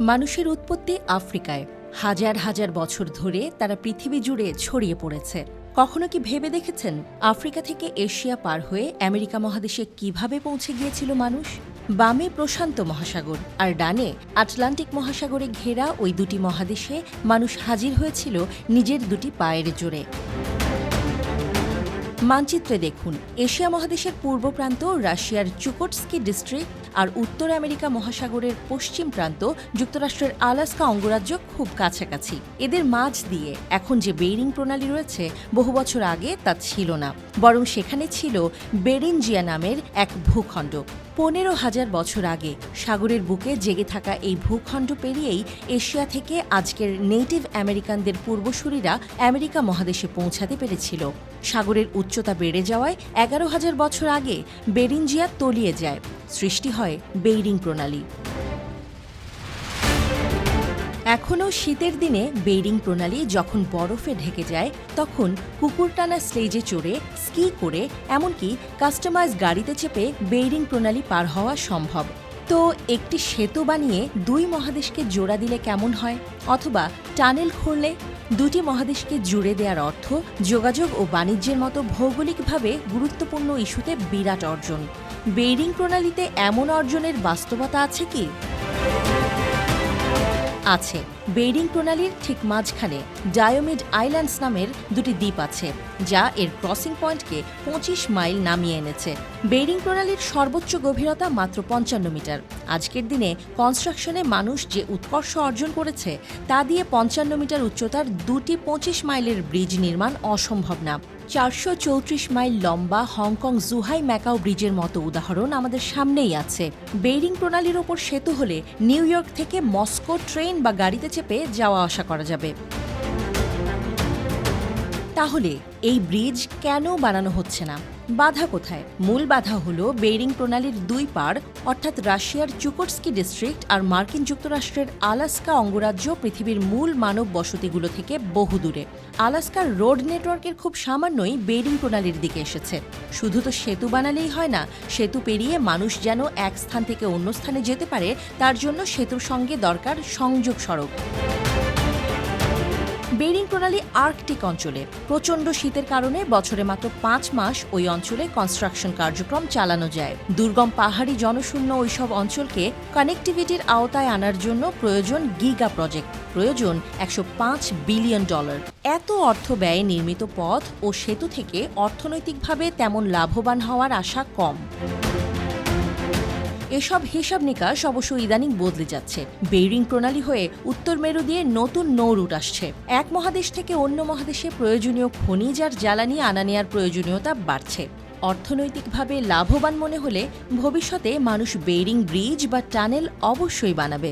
মানুষের উৎপত্তি আফ্রিকায়। হাজার হাজার বছর ধরে তারা পৃথিবী জুড়ে ছড়িয়ে পড়েছে। কখনো কি ভেবে দেখেছেন আফ্রিকা থেকে এশিয়া পার হয়ে আমেরিকা মহাদেশে কীভাবে পৌঁছে গিয়েছিল মানুষ? বামে প্রশান্ত মহাসাগর আর ডানে আটলান্টিক মহাসাগরে ঘেরা ওই দুটি মহাদেশে মানুষ হাজির হয়েছিল নিজের দুটি পায়ের জোরে। মানচিত্রে দেখুন, এশিয়া মহাদেশের পূর্ব প্রান্ত, রাশিয়ার চুকোটস্কি ডিস্ট্রিক্ট আর উত্তর আমেরিকা মহাসাগরের পশ্চিম প্রান্ত, যুক্তরাষ্ট্রের আলাস্কা অঙ্গরাজ্য খুব কাছাকাছি। এদের মাঝ দিয়ে এখন যে বেরিং প্রণালী রয়েছে, বহু বছর আগে তা ছিল না। বরং সেখানে ছিল বেরিনজিয়া নামের এক ভূখণ্ড। পনেরো হাজার বছর আগে সাগরের বুকে জেগে থাকা এই ভূখণ্ড পেরিয়েই এশিয়া থেকে আজকের নেটিভ আমেরিকানদের পূর্বসূরিরা আমেরিকা মহাদেশে পৌঁছাতে পেরেছিল। সাগরের উচ্চতা বেড়ে যাওয়ায় এগারো হাজার বছর আগে বেরিনজিয়া তলিয়ে যায়। সৃষ্টি হয় বেইরিং প্রণালী। এখনও শীতের দিনে বেইরিং প্রণালী যখন বরফে ঢেকে যায়, তখন কুকুরটানা স্লেজে চড়ে, স্কি করে, এমনকি কাস্টমাইজ গাড়িতে চেপে বেইরিং প্রণালী পার হওয়া সম্ভব। তো একটি সেতু বানিয়ে দুই মহাদেশকে জোড়া দিলে কেমন হয়? অথবা টানেল খুললে দুটি মহাদেশকে জুড়ে দেওয়ার অর্থ যোগাযোগ ও বাণিজ্যের মতো ভৌগোলিকভাবে গুরুত্বপূর্ণ ইস্যুতে বিরাট অর্জন। বেইরিং প্রণালীতে এমন অর্জনের বাস্তবতা আছে কি? আছে। বেইরিং প্রণালীর ঠিক মাঝখানে ডায়োমিড আইল্যান্ডস নামের দুটি দ্বীপ আছে, যা এর ক্রসিং পয়েন্টকে পঁচিশ মাইল নামিয়ে এনেছে। বেইরিং প্রণালীর সর্বোচ্চ গভীরতা মাত্র পঞ্চান্ন মিটার। আজকের দিনে কনস্ট্রাকশনে মানুষ যে উৎকর্ষ অর্জন করেছে, তা দিয়ে পঞ্চান্ন মিটার উচ্চতার দুটি পঁচিশ মাইলের ব্রিজ নির্মাণ অসম্ভব না। চারশো চৌত্রিশ মাইল লম্বা হংকং জুহাই ম্যাকাও ব্রিজের মতো উদাহরণ আমাদের সামনেই আছে। বেরিং প্রণালীর ওপর সেতু হলে নিউ ইয়র্ক থেকে মস্কো ট্রেন বা গাড়িতে চেপে যাওয়া আসা করা যাবে। তাহলে এই ব্রিজ কেন বানানো হচ্ছে না? বাধা কোথায়? মূল বাধা হল বেইরিং প্রণালীর দুই পার অর্থাৎ রাশিয়ার চুকোটস্কি ডিস্ট্রিক্ট আর মার্কিন যুক্তরাষ্ট্রের আলাস্কা অঙ্গরাজ্য পৃথিবীর মূল মানব বসতিগুলো থেকে বহু দূরে। আলাস্কার রোড নেটওয়ার্কের খুব সামান্যই বেইরিং প্রণালীর দিকে এসেছে। শুধু তো সেতু বানালেই হয় না, সেতু পেরিয়ে মানুষ যেন এক স্থান থেকে অন্য স্থানে যেতে পারে, তার জন্য সেতুর সঙ্গে দরকার সংযোগ সড়ক। বেরিং প্রণালী আর্কটিক অঞ্চলে। প্রচণ্ড শীতের কারণে বছরে মাত্র পাঁচ মাস ওই অঞ্চলে কনস্ট্রাকশন কার্যক্রম চালানো যায়। দুর্গম পাহাড়ি জনশূন্য ওইসব অঞ্চলকে কানেক্টিভিটির আওতায় আনার জন্য প্রয়োজন গিগা প্রজেক্ট। প্রয়োজন একশো পাঁচ বিলিয়ন ডলার। এত অর্থ ব্যয়ে নির্মিত পথ ও সেতু থেকে অর্থনৈতিকভাবে তেমন লাভবান হওয়ার আশা কম। এসব হিসাব নিকাশ অবশ্য ইদানিং বদলে যাচ্ছে। বেরিং প্রণালী হয়ে উত্তর মেরু দিয়ে নতুন নৌ রুট আসছে। এক মহাদেশ থেকে অন্য মহাদেশে প্রয়োজনীয় খনিজ আর জ্বালানি আনা নেয়ার প্রয়োজনীয়তা বাড়ছে। অর্থনৈতিকভাবে লাভবান মনে হলে ভবিষ্যতে মানুষ বেরিং ব্রিজ বা টানেল অবশ্যই বানাবে।